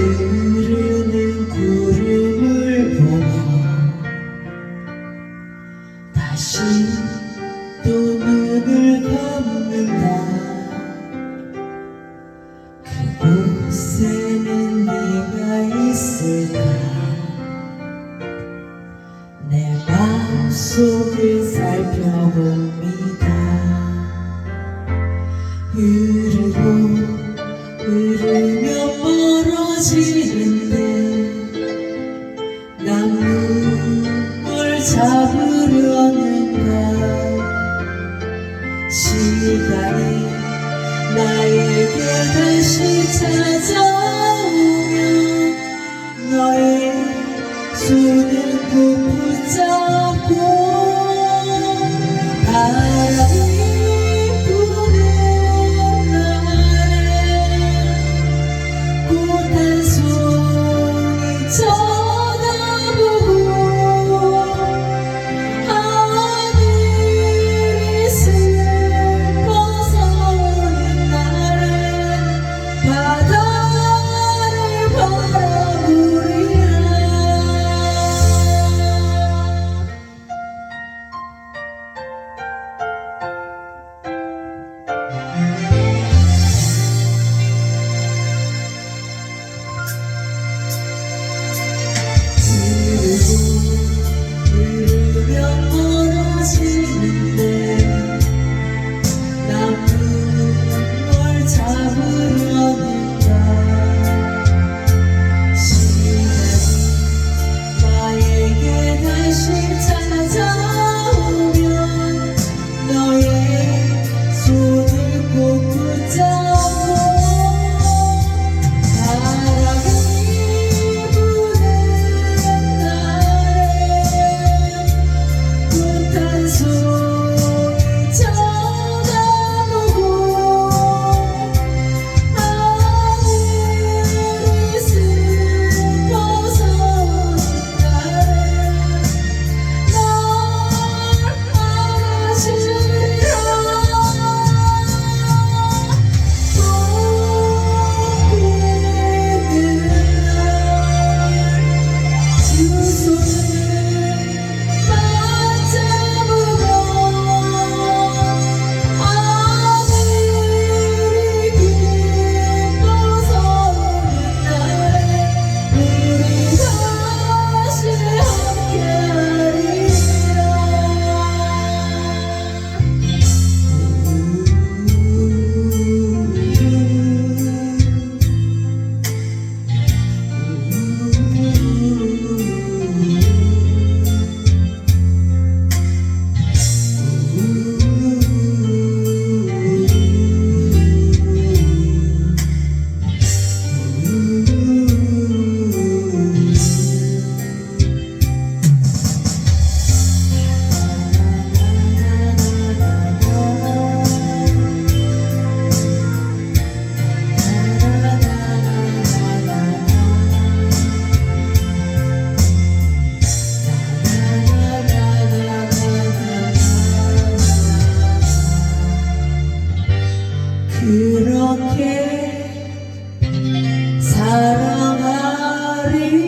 흐르는 구름을 보며 다시 또 눈을 감는다. 잡으려는가? 시간이 나에게 다시 찾아오면 너의 손을 꼭 붙잡고 Hallelujah.